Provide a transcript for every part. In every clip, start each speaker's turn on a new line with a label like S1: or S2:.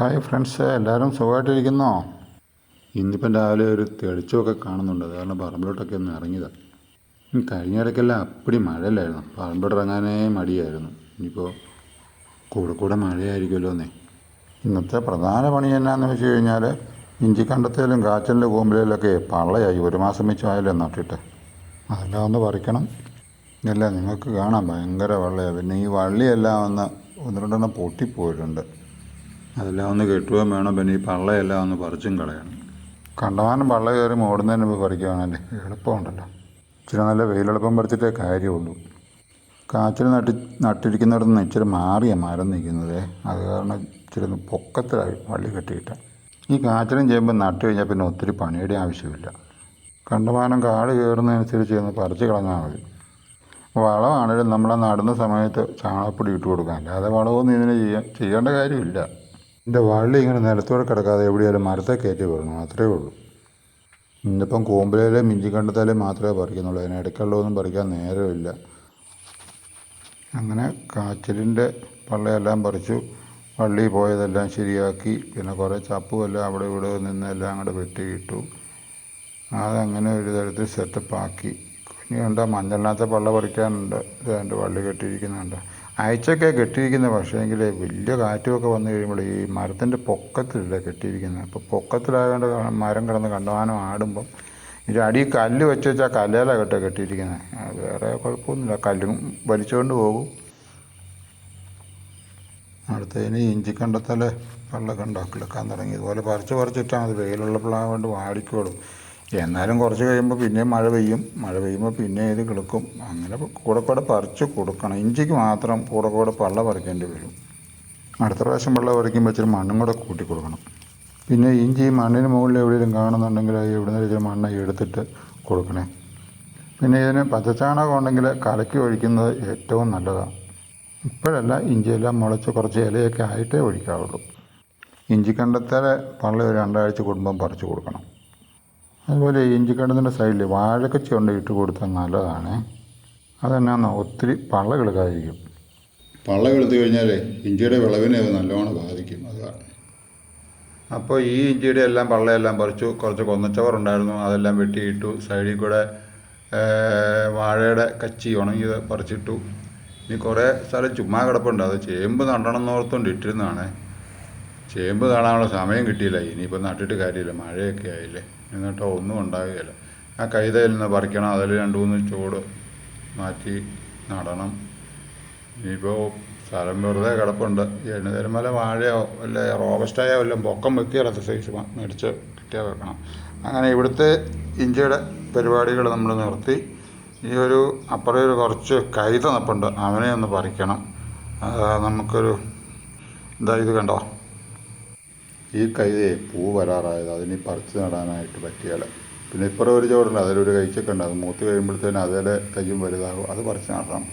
S1: Hi friends എല്ലാവരും സുഖമായിട്ടിരിക്കുന്നോ? ഇന്നിപ്പം രാവിലെ ഒരു തെളിച്ചമൊക്കെ കാണുന്നുണ്ട്. കാരണം പറമ്പിലോട്ടൊക്കെ ഒന്ന് ഇറങ്ങിയതാണ് കഴിഞ്ഞ ഇടയ്ക്കെല്ലാം അപ്പടി മഴയല്ലായിരുന്നു. പറമ്പിലോട്ട് ഇറങ്ങാനേ മടിയായിരുന്നു. ഇനിയിപ്പോൾ കൂടെ കൂടെ മഴയായിരിക്കുമല്ലോ എന്നേ ഇന്നത്തെ പ്രധാന പണി എന്നാന്ന് വെച്ച് കഴിഞ്ഞാൽ ഇഞ്ചിക്കണ്ടത്തേലും കാച്ചലിന്റെ കൂമ്പിലേലൊക്കെ പള്ളയായി ഒരു മാസം വെച്ചായാലും നട്ടിട്ട്. അതെല്ലാം ഒന്ന് പറിക്കണം. ഇതെല്ലാം നിങ്ങൾക്ക് കാണാം ഭയങ്കര വള്ളയാണ് പിന്നെ ഈ വള്ളിയെല്ലാം ഒന്ന് ഒന്ന് രണ്ടെണ്ണം പൊട്ടിപ്പോയിട്ടുണ്ട്. അതെല്ലാം ഒന്ന് കെട്ടുകയും വേണം. പിന്നെ ഈ പള്ളയെല്ലാം ഒന്ന് പറിച്ചും കളയണം. കണ്ടമാനം പള്ള കയറി ഓടുന്നതിന് മുമ്പ് പറിക്കുകയാണല്ലേ എളുപ്പമുണ്ടല്ലോ. ഇച്ചിരി നല്ല വെയിലെളുപ്പം പറിച്ചിട്ടേ കാര്യമുള്ളൂ. കാച്ചിൽ നട്ടി നട്ടിരിക്കുന്നിടത്ത് നിന്ന് ഇച്ചിരി മാറിയ മരം നിൽക്കുന്നത്. അത് കാരണം ഇച്ചിരി പൊക്കത്തിലായി വള്ളി കെട്ടിയിട്ട്. ഈ കാച്ചിലും ചെയ്യുമ്പോൾ നട്ട് കഴിഞ്ഞാൽ പിന്നെ ഒത്തിരി പണിയുടെ ആവശ്യമില്ല. കണ്ടമാനം കാട് കയറുന്നതനുസരിച്ച് ഒന്ന് പറിച്ച് കളഞ്ഞാൽ മതി. വളമാണെങ്കിലും നമ്മളെ നടുന്ന സമയത്ത് ചാണകപ്പൊടി ഇട്ട് കൊടുക്കാം അല്ലാതെ വളമൊന്നും ഇതിന് ചെയ്യാൻ ചെയ്യേണ്ട കാര്യമില്ല. ഇതിന്റെ വള്ളി ഇങ്ങനെ നിലത്തോടെ കിടക്കാതെ എവിടെയാലും മരത്തെ കയറ്റി വരണം അത്രയേ ഉള്ളൂ. ഇന്നിപ്പം കൂമ്പലയിലെ മിഞ്ചിക്കണ്ടത്തേലെ മാത്രമേ പറിക്കുന്നുള്ളൂ. അതിന് ഇടയ്ക്കുള്ളതൊന്നും പറിക്കാൻ നേരമില്ല. അങ്ങനെ കാച്ചിലിന്റെ പള്ളയെല്ലാം പറിച്ചു വള്ളി പോയതെല്ലാം ശരിയാക്കി പിന്നെ കുറേ ചപ്പുമെല്ലാം അവിടെ ഇവിടെ നിന്ന് എല്ലാം കൂടെ വെട്ടിയിട്ടു. അതങ്ങനെ ഒരു തരത്തിൽ സെറ്റപ്പാക്കി ഇനി കണ്ട മഞ്ഞളിനകത്തെ പള്ള പറിക്കാനുണ്ട്. ഇത് രണ്ട് വള്ളി കെട്ടിയിരിക്കുന്നുണ്ട്. അയച്ചൊക്കെ കെട്ടിയിരിക്കുന്ന പക്ഷേങ്കിൽ വലിയ കാറ്റുമൊക്കെ വന്നു കഴിയുമ്പോൾ ഈ മരത്തിന്റെ പൊക്കത്തിലല്ല കെട്ടിയിരിക്കുന്നത്? അപ്പോൾ പൊക്കത്തിലായതുകൊണ്ട് കാണാം മരം കിടന്ന് കണ്ടമാനം ആടുമ്പം ഇതിന്റെ അടി കല്ല് വെച്ച് വെച്ചാൽ കല്ലേലാണ് കേട്ടോ കെട്ടിയിരിക്കുന്നത്. വേറെ കുഴപ്പമൊന്നുമില്ല. കല്ലും വലിച്ചുകൊണ്ട് പോകും. അടുത്തതിന് ഇഞ്ചിക്കണ്ടത്തല വെള്ളമൊക്കെ ഉണ്ടാക്കിലെക്കാൻ തുടങ്ങി. ഇതുപോലെ പറിച്ച് പറിച്ചിട്ടാൽ മതി വെയിലുള്ളപ്പോഴാകൊണ്ട് വാടിക്കോളും. എന്നാലും കുറച്ച് കഴിയുമ്പോൾ പിന്നെ മഴ പെയ്യും. മഴ പെയ്യുമ്പോൾ പിന്നെ ഇത് കിളുക്കും അങ്ങനെ കൂടെ കൂടെ പറിച്ച് കൊടുക്കണം. ഇഞ്ചിക്ക് മാത്രം കൂടെ കൂടെ പള്ള പറിക്കേണ്ടി വരും. അടുത്ത പ്രാവശ്യം വെള്ളം പറിക്കുമ്പോൾ ഇച്ചിരി മണ്ണും കൂടെ കൂട്ടി കൊടുക്കണം. പിന്നെ ഇഞ്ചി മണ്ണിന് മുകളിൽ എവിടെയെങ്കിലും കാണുന്നുണ്ടെങ്കിൽ എവിടെ നിന്ന് ഇച്ചിരി മണ്ണ് എടുത്തിട്ട് കൊടുക്കണേ. പിന്നെ ഇതിന് പച്ചച്ചാണകം ഉണ്ടെങ്കിൽ കലക്കി ഒഴിക്കുന്നത് ഏറ്റവും നല്ലതാണ് ഇപ്പോഴല്ല ഇഞ്ചിയെല്ലാം മുളച്ച് കുറച്ച് ഇലയൊക്കെ ആയിട്ടേ ഒഴിക്കാവുള്ളൂ. ഇഞ്ചിക്കണ്ടത്തേലെ പള്ള ഒരു രണ്ടാഴ്ച കൂടുമ്പം പറിച്ചു കൊടുക്കണം. അതുപോലെ ഇഞ്ചിക്കണ്ടത്തിന്റെ സൈഡിൽ വാഴക്കച്ചി കൊണ്ട് ഇട്ട് കൊടുത്താൽ നല്ലതാണ്. അതെന്നാന്ന്? ഒത്തിരി പള്ളകൾ കിളുക്കാതിരിക്കും പള്ള കിളുത്ത് കഴിഞ്ഞാൽ ഇഞ്ചിയുടെ വിളവിനെ അത് നല്ലോണം ബാധിക്കും അതാണ്. അപ്പോൾ ഈ ഇഞ്ചിയുടെ എല്ലാം പള്ളയെല്ലാം പറിച്ചു കുറച്ച് കൊന്നച്ചവർ ഉണ്ടായിരുന്നു അതെല്ലാം വെട്ടിയിട്ടു സൈഡിൽ കൂടെ വാഴയുടെ കച്ചി ഉണങ്ങിയത് പറിച്ചിട്ടു. ഇനി കുറേ സ്ഥലം ചുമ്മാ കിടപ്പുണ്ട്. അത് ചേമ്പ് നടണം എന്നോർത്തുകൊണ്ട് ഇട്ടിരുന്നതാണ്. ചേമ്പ് നടാനുള്ള സമയം കിട്ടിയില്ല. ഇനിയിപ്പോൾ നട്ടിട്ട് കാര്യമില്ല. മഴയൊക്കെ ആയില്ലേ. എന്നിട്ടോ ഒന്നും ഉണ്ടാകുകയില്ല. ആ കൈതയിൽ നിന്ന് പറിക്കണം അതിൽ രണ്ട് മൂന്ന് ചൂട് മാറ്റി നടണം. ഇനിയിപ്പോൾ സ്ഥലം വെറുതെ കിടപ്പുണ്ട്. എണ്ണുതരമല വാഴയോ വല്ല റോബസ്റ്റായോ വല്ലതും പൊക്കം വെക്കുകയല്ല സൈസ് മേടിച്ച് കിട്ടിയാൽ വെക്കണം. അങ്ങനെ ഇവിടുത്തെ ഇഞ്ചിയുടെ പരിപാടികൾ നമ്മൾ നിർത്തി. ഈ ഒരു അപ്പുറം ഒരു കുറച്ച് കൈത നിപ്പുണ്ട്. അവനെ ഒന്ന് പറിക്കണം. നമുക്കൊരു എന്താ ഇത് കണ്ടോ? ഈ കൈതയെ പൂ വരാറായത് അതിനി പറിച്ചു നടാനായിട്ട് പറ്റിയാൽ പിന്നെ ഇപ്പുറം ഒരു ചോടുണ്ട് അതിലൊരു കഴിച്ചൊക്കെ ഉണ്ട്. അത് മൂത്ത് കഴിയുമ്പോഴത്തേനും അതിലെ കയ്യും വലുതാകും അത് പറിച്ച് നടണം.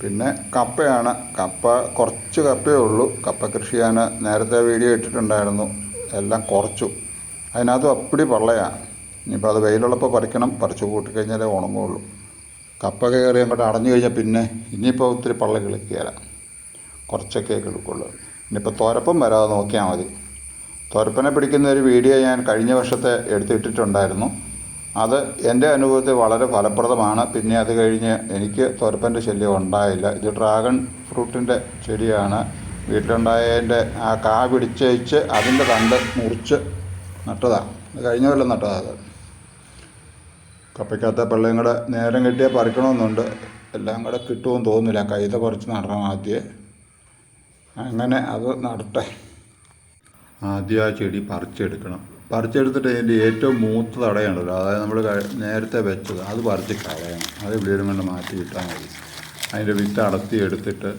S1: പിന്നെ കപ്പയാണ്. കപ്പ കുറച്ച് കപ്പയേ ഉള്ളൂ. കപ്പ കൃഷി ഞാൻ നേരത്തെ വീഡിയോ ഇട്ടിട്ടുണ്ടായിരുന്നു. എല്ലാം കുറച്ചു. അതിനകത്തും അപ്പടി പള്ളയാണ് ഇനിയിപ്പോൾ അത് വെയിലുള്ളപ്പോൾ പറിക്കണം. പറിച്ചു കൂട്ടിക്കഴിഞ്ഞാലേ ഉണങ്ങുള്ളൂ. കപ്പ കയറി അങ്ങോട്ട് അടഞ്ഞു കഴിഞ്ഞാൽ പിന്നെ ഇനിയിപ്പോൾ ഒത്തിരി പള്ള കിളിക്കുകയില്ല കുറച്ചൊക്കെ കിളിക്കുള്ളൂ ഇനിയിപ്പോൾ തോരപ്പം വരാതെ നോക്കിയാൽ മതി. തോരപ്പനെ പിടിക്കുന്ന ഒരു വീഡിയോ ഞാൻ കഴിഞ്ഞ വർഷത്തെ എടുത്തിട്ടിട്ടുണ്ടായിരുന്നു. അത് എന്റെ അനുഭവത്തിൽ വളരെ ഫലപ്രദമാണ്. പിന്നെ അത് കഴിഞ്ഞ് എനിക്ക് തോർപ്പന്റെ ശല്യം ഉണ്ടായില്ല. ഇത് ഡ്രാഗൺ ഫ്രൂട്ടിന്റെ ചെടിയാണ്. വീട്ടിലുണ്ടായതിന്റെ ആ കാ പിടിച്ചയച്ച് അതിന്റെ തണ്ട് മുറിച്ച് നട്ടതാണ് കഴിഞ്ഞ കൊല്ലം നട്ടതാണ് അത്. കപ്പയ്ക്കകത്ത പള്ളിയും കൂടെ നേരം കിട്ടിയാൽ പറിക്കണമെന്നുണ്ട്. എല്ലാം കൂടെ കിട്ടുമെന്ന് തോന്നുന്നില്ല. കൈത പറിച്ച് നടണം ആദ്യം. അങ്ങനെ അത് നടട്ടെ. ആദ്യം ആ ചെടി പറിച്ചെടുക്കണം. പറിച്ചെടുത്തിട്ട് അതിന്റെ ഏറ്റവും മൂത്ത തടയുണ്ടല്ലോ അതായത് നമ്മൾ നേരത്തെ വെച്ചത് അത് പറിച്ച് കളയണം. അത് എവിടെയും കൊണ്ട് മാറ്റി ഇട്ടാൽ മതി. അതിന്റെ വിത്ത് അടത്തി എടുത്തിട്ട്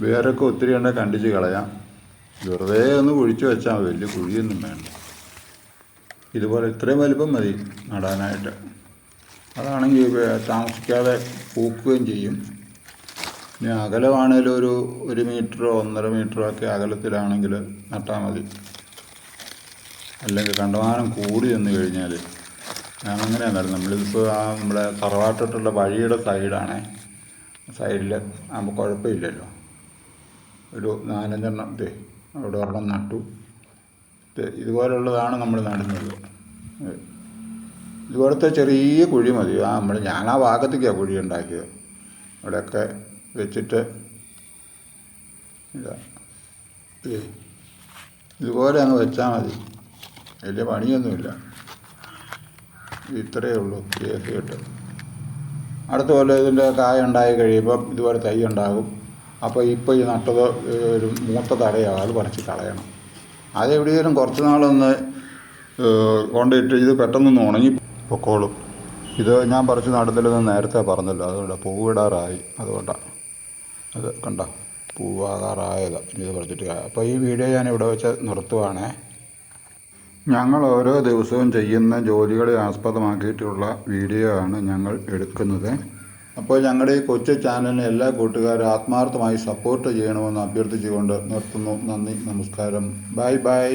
S1: വേറൊക്കെ ഒത്തിരി ഉണ്ടെങ്കിൽ കണ്ടിച്ച് കളയാം. വെറുതെ ഒന്ന് കുഴിച്ച് വെച്ചാൽ വലിയ കുഴിയൊന്നും വേണ്ട. ഇതുപോലെ ഇത്രയും വലിപ്പം മതി നടാനായിട്ട്. അതാണെങ്കിൽ താമസിക്കാതെ പൂക്കുകയും ചെയ്യും. ഇനി അകലമാണേലും ഒരു ഒരു മീറ്ററോ ഒന്നര മീറ്ററോ ഒക്കെ അകലത്തിലാണെങ്കിൽ നട്ടാൽ മതി. അല്ലെങ്കിൽ കണ്ടമാനം കൂടി നിന്ന് കഴിഞ്ഞാൽ ഞാൻ അങ്ങനെയാണ് നടുന്നത് ആ നമ്മുടെ തറവാട്ടിട്ടുള്ള വഴിയുടെ സൈഡാണേ. സൈഡിൽ ആകുമ്പോൾ കുഴപ്പമില്ലല്ലോ. ഒരു നാലഞ്ചെണ്ണം ഇതേ അവിടെ ഒരെണ്ണം നട്ടു. ഇത് ഇതുപോലുള്ളതാണ് നമ്മൾ നടുന്നത്. ഇതുപോലത്തെ ചെറിയ കുഴി മതി. ആ നമ്മൾ ഞാൻ ആ ഭാഗത്തേക്കാണ് കുഴി ഉണ്ടാക്കിയത്. ഇവിടെയൊക്കെ വെച്ചിട്ട് ഇതാ. ഇതുപോലെ അങ്ങ് വെച്ചാൽ മതി. വലിയ പണിയൊന്നുമില്ല. ഇത്രയേ ഉള്ളൂ കേസ് കിട്ടും. അടുത്ത പോലെ ഇതിന്റെ കായ ഉണ്ടായി കഴിയുമ്പം ഇതുപോലെ തൈ ഉണ്ടാകും. അപ്പോൾ ഇപ്പോൾ ഈ നട്ടത് ഒരു മൂത്ത തടയാണ് അത് പറിച്ച് കളയണം. അതെവിടെയെങ്കിലും കുറച്ച് നാളൊന്ന് കൊണ്ടിട്ട് ഇത് പെട്ടെന്നൊന്ന് ഉണങ്ങി പൊക്കോളും. ഇത് ഞാൻ പറിച്ച് നടത്തില്ലെന്ന് നേരത്തെ പറഞ്ഞല്ലോ. അതുകൊണ്ട് പൂവിടാറായി. അതുകൊണ്ടാണ് അത് കണ്ട? പൂവാകാറായത് ഇത് പറിച്ചിട്ട് അപ്പോൾ ഈ വീഡിയോ ഞാൻ ഇവിടെ വെച്ച് നിർത്തുവാണേ. ഞങ്ങൾ ഓരോ ദിവസവും ചെയ്യുന്ന ജോലികളെ ആസ്പദമാക്കിയിട്ടുള്ള വീഡിയോ ആണ് ഞങ്ങൾ എടുക്കുന്നത്. അപ്പോൾ ഞങ്ങളുടെ ഈ കൊച്ചു ചാനലിനെ എല്ലാ കൂട്ടുകാരും ആത്മാർത്ഥമായി സപ്പോർട്ട് ചെയ്യണമെന്ന് അഭ്യർത്ഥിച്ചുകൊണ്ട് നിർത്തുന്നു. നന്ദി നമസ്കാരം. Bye bye.